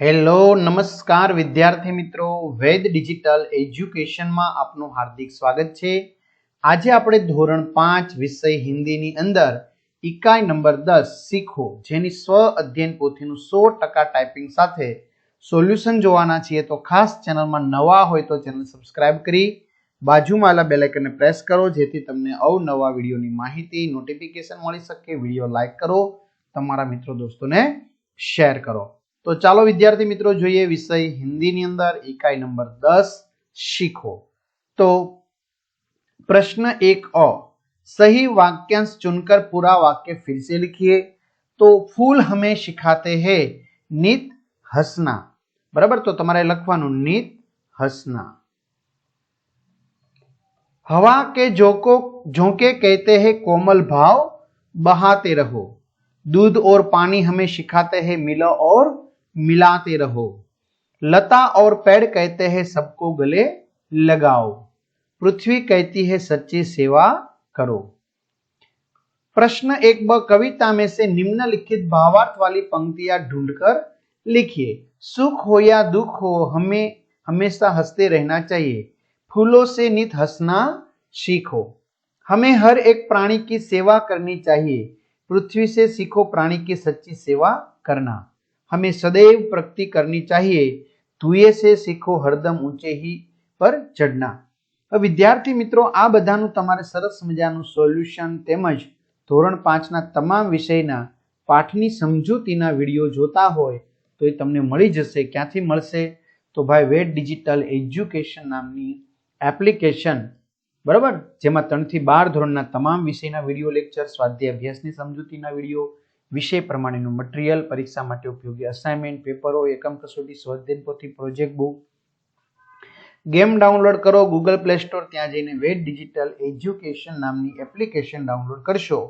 Hello, નમસ્કાર વિદ્યાર્થી મિત્રો. વેદ ડિજિટલ એજ્યુકેશનમાં આપનું હાર્દિક સ્વાગત છે. આજે આપણે ધોરણ પાંચ વિષય હિન્દીની અંદર ઇકાઈ નંબર દસ શીખો, જેની સ્વ અધ્યયન પોથીનું સો ટકા ટાઈપિંગ સાથે સોલ્યુશન જોવાના છીએ. તો ખાસ ચેનલમાં નવા હોય તો ચેનલ સબસ્ક્રાઇબ કરી, બાજુમાં આવેલા બેલાઇકનને પ્રેસ કરો, જેથી તમને અવનવા વિડીયોની માહિતી, નોટિફિકેશન મળી શકે. વીડિયો લાઇક કરો, તમારા મિત્રો દોસ્તોને શેર કરો. તો ચાલો વિદ્યાર્થી મિત્રો જોઈએ વિષય હિન્દીની અંદર इकाई नंबर दस सीखो तो प्रश्न एक अ सही वाक्यांश चुनकर पूरा वाक्य फिर से लिखिए तो फूल हमें सिखाते हैं नित हंसना बराबर तो તમારે લખવાનું નિત હસના हवा के झोंको झोंके कहते हैं कोमल भाव बहाते रहो दूध और पानी हमें सिखाते हैं मिलो और मिलाते रहो। लता और पेड़ कहते हैं, सबको गले लगाओ। पृथ्वी कहती है, सच्ची सेवा करो। प्रश्न एक ब, कविता में से निम्नलिखित भावार्थ वाली पंक्तियाँ ढूंढकर लिखिए। सुख हो या दुख हो, हमें हमेशा हँसते रहना चाहिए। फूलों से नित हंसना सीखो। हमें हर एक प्राणी की सेवा करनी चाहिए। पृथ्वी से सीखो प्राणी की सच्ची सेवा करना। हमें सदैव प्रगति करनी चाहिए धुए से सीखो हरदम ઊંચે ही પર ચડના હવે વિદ્યાર્થી મિત્રો આ બધાનું તમારે સરસ મજાનું સોલ્યુશન તેમજ ધોરણ પાંચના તમામ વિષયના પાઠની સમજૂતીના વિડીયો જોતા હોય તો એ તમને મળી જશે ક્યાંથી મળશે તો ભાઈ વેટ ડિજિટલ એજ્યુકેશન નામની એપ્લિકેશન બરાબર જેમાં ત્રણથી બાર ધોરણના તમામ વિષયના વિડીયો લેક્ચર સ્વાધ્યાય અભ્યાસની સમજૂતીના વિડીયો વિષય પ્રમાણેનું મટીરિયલ પરીક્ષા માટે ઉપયોગી. અસાઇનમેન્ટ પેપરો એકમ કસોટી સ્વાધ્યાય પોથી પ્રોજેક્ટ બુક ગેમ ડાઉનલોડ કરો ગૂગલ પ્લે સ્ટોર ત્યાં જઈને વેટ ડિજિટલ એજ્યુકેશન નામની એપ્લિકેશન ડાઉનલોડ કરશો.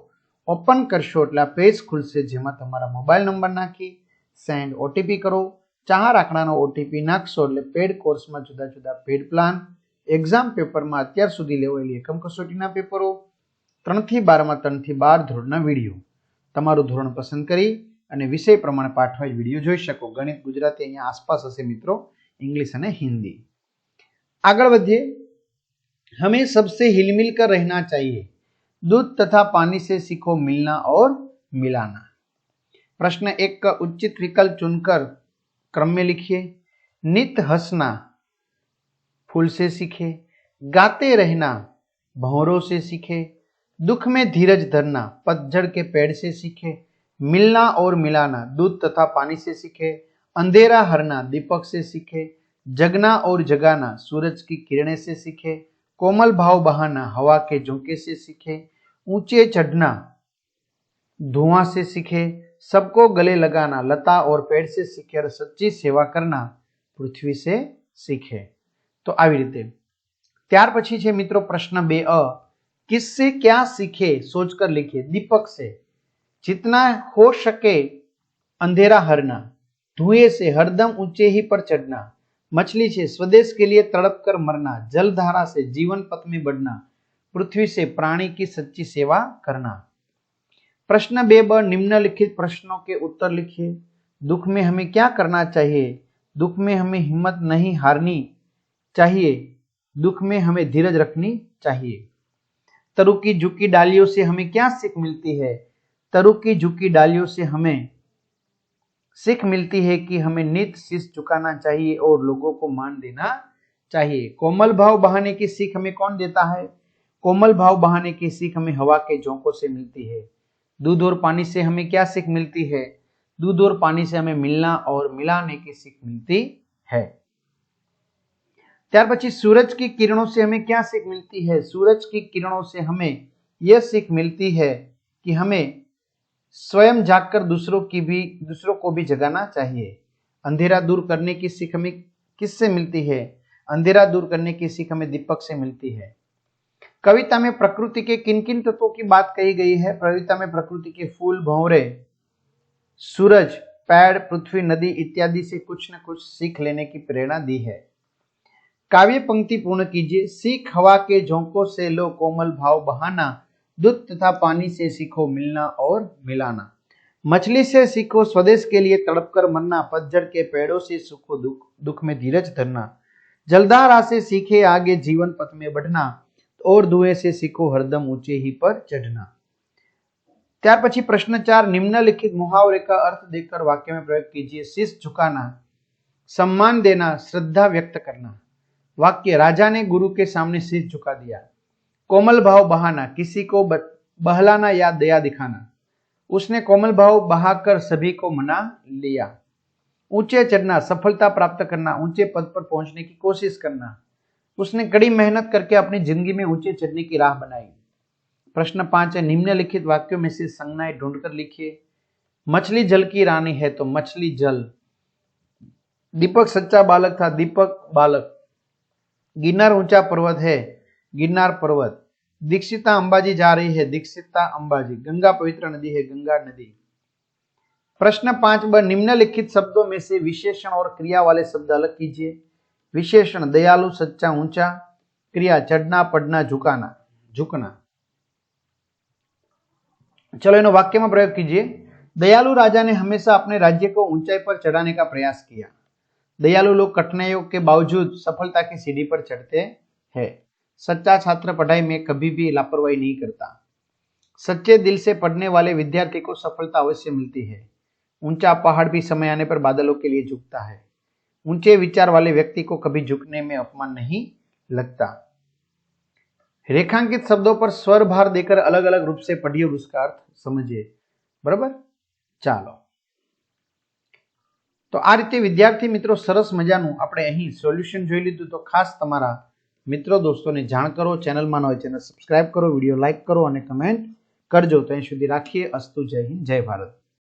ઓપન કરશો એટલે આ પેજ ખુલશે જેમાં તમારા મોબાઈલ નંબર નાખી સેન્ડ ઓટીપી કરો. ચાર આંકડાનો ઓટીપી નાખશો એટલે પેડ કોર્સમાં જુદા જુદા પેડ પ્લાન એક્ઝામ પેપરમાં અત્યાર સુધી લેવાયેલી એકમ કસોટીના પેપરો ત્રણથી બારમાં, ત્રણથી બાર ધોરણના વીડિયો તમારું ધોરણ પસંદ કરી અને વિષય પ્રમાણે પાઠવાઇઝ વિડીયો જોઈ શકો ગણિત ગુજરાતી અહીંયા આસપાસ હશે મિત્રો ઇંગ્લિશ અને હિન્દી આગળ વધીએ हमें सबसे हिल मिल कर रहना चाहिए दूध तथा पानी से सीखो मिलना और मिलाना प्रश्न एक का उचित विकल्प चुनकर क्रम में लिखिए नित हंसना फूल से सीखे गाते रहना भंवरों से सीखे दुख में धीरज धरना पतझड़ के पेड़ से सीखे मिलना और मिलाना दूध तथा पानी से सीखे अंधेरा हरना दीपक से सीखे जगना और जगाना सूरज की किरणें से सीखे कोमल भाव बहाना हवा के झोंके से सीखे ऊंचे चढ़ना धुआं से सीखे सबको गले लगाना लता और पेड़ से सीखे और सच्ची सेवा करना પૃથ્વી સે શીખે તો આવી રીતે ત્યાર પછી છે મિત્રો પ્રશ્ન બે અ किससे क्या सीखे सोचकर लिखिए दीपक से। जितना हो सके अंधेरा हरना, धुएँ से हरदम ऊँचे ही पर चढ़ना, मछली से स्वदेश के लिए तड़प कर मरना जलधारा से जीवन पथ में बढ़ना, पृथ्वी से प्राणी की सच्ची सेवा करना। प्रश्न बे ब निम्नलिखित प्रश्नों के उत्तर लिखिए दुख में हमें क्या करना चाहिए? दुख में हमें हिम्मत नहीं हारनी चाहिए। दुख में हमें धीरज रखनी चाहिए। तरु की झुकी डालियों से हमें क्या सीख मिलती है? तरु की झुकी डालियों से हमें सीख मिलती है कि हमें नित शीश झुकाना चाहिए और लोगों को मान देना चाहिए। कोमल भाव बहाने की सीख हमें कौन देता है? कोमल भाव बहाने की सीख हमें हवा के झोंकों से मिलती है। दूध और पानी से हमें क्या सीख मिलती है? दूध और पानी से हमें मिलना और मिलाने की सीख मिलती है। ત્યાર પછી सूरज की किरणों से हमें क्या सीख मिलती है सूरज की किरणों से हमें यह सीख मिलती है कि हमें स्वयं जागकर दूसरों की भी दूसरों को भी जगाना चाहिए अंधेरा दूर करने की सीख हमें किससे मिलती है अंधेरा दूर करने की सीख हमें दीपक से मिलती है कविता में प्रकृति के किन किन तत्वों की बात कही गई है कविता में प्रकृति के फूल भंवरे सूरज पेड़ पृथ्वी नदी इत्यादि से कुछ न कुछ सीख लेने की प्रेरणा दी है काव्य पंक्ति पूर्ण कीजिए सीख हवा के झोंकों से लो कोमल भाव बहाना दूध तथा पानी से सीखो मिलना और मिलाना मछली से सीखो स्वदेश के लिए तड़प कर मरना पतझड़ के पेड़ों से सुखो दुख दुख में धीरज धरना जलधारा से सीखे आगे जीवन पथ में बढ़ना और धुएं से सीखो हरदम ऊंचे ही पर चढ़ना ત્યાર પછી પ્રશ્ન ચાર નિમ્નલિખિત મુહાવરે का अर्थ देकर वाक्य में प्रयोग कीजिए शीश झुकाना सम्मान देना श्रद्धा व्यक्त करना वाक्य राजा ने गुरु के सामने शीश झुका दिया। कोमल भाव बहाना, किसी को बहलाना या दया दिखाना। उसने कोमल भाव बहाकर सभी को मना लिया। ऊँचे चढ़ना, सफलता प्राप्त करना, ऊँचे पद पर पहुँचने की कोशिश करना। उसने कड़ी मेहनत करके अपनी ज़िंदगी में ऊँचे चढ़ने की राह बनाई। प्रश्न पाँच है, निम्नलिखित वाक्यों में से संज्ञाएँ ढूंढकर लिखिए। मछली जल की रानी है तो मछली जल। दीपक सच्चा बालक था, दीपक बालक। गिरनार ऊँचा पर्वत है गिरनार पर्वत दीक्षिता अंबाजी जा रही है दीक्षिता अंबाजी गंगा पवित्र नदी है गंगा नदी प्रश्न पाँच ब निम्नलिखित शब्दों में से विशेषण और क्रिया वाले शब्द अलग कीजिए विशेषण दयालु सच्चा ऊँचा क्रिया चढ़ना पढ़ना झुकाना झुकना चलो इन वाक्य में प्रयोग कीजिए दयालु राजा ने हमेशा अपने राज्य को ऊंचाई पर चढ़ाने का प्रयास किया दयालु लोग कठिनाइयों के बावजूद सफलता की सीढ़ी पर चढ़ते हैं। सच्चा छात्र पढ़ाई में कभी भी लापरवाही नहीं करता। सच्चे दिल से पढ़ने वाले विद्यार्थी को सफलता अवश्य मिलती है। ऊँचा पहाड़ भी समय आने पर बादलों के लिए झुकता है। ऊँचे विचार वाले व्यक्ति को कभी झुकने में अपमान नहीं लगता। रेखांकित शब्दों पर स्वर भार देकर अलग अलग रूप से पढ़िए उसका अर्थ समझिए। बराबर? चलो। તો આ રીતે વિદ્યાર્થી મિત્રો સરસ મજાનું આપણે અહીં સોલ્યુશન જોઈ લીધું. તો ખાસ તમારા મિત્રો દોસ્તોને જાણ કરો, ચેનલમાં ન હોય ચેનલ સબસ્ક્રાઇબ કરો, વીડિયો લાઇક કરો અને કમેન્ટ કરજો. ત્યાં સુધી રાખીએ. અસ્તુ જય હિન્દ, જય ભારત.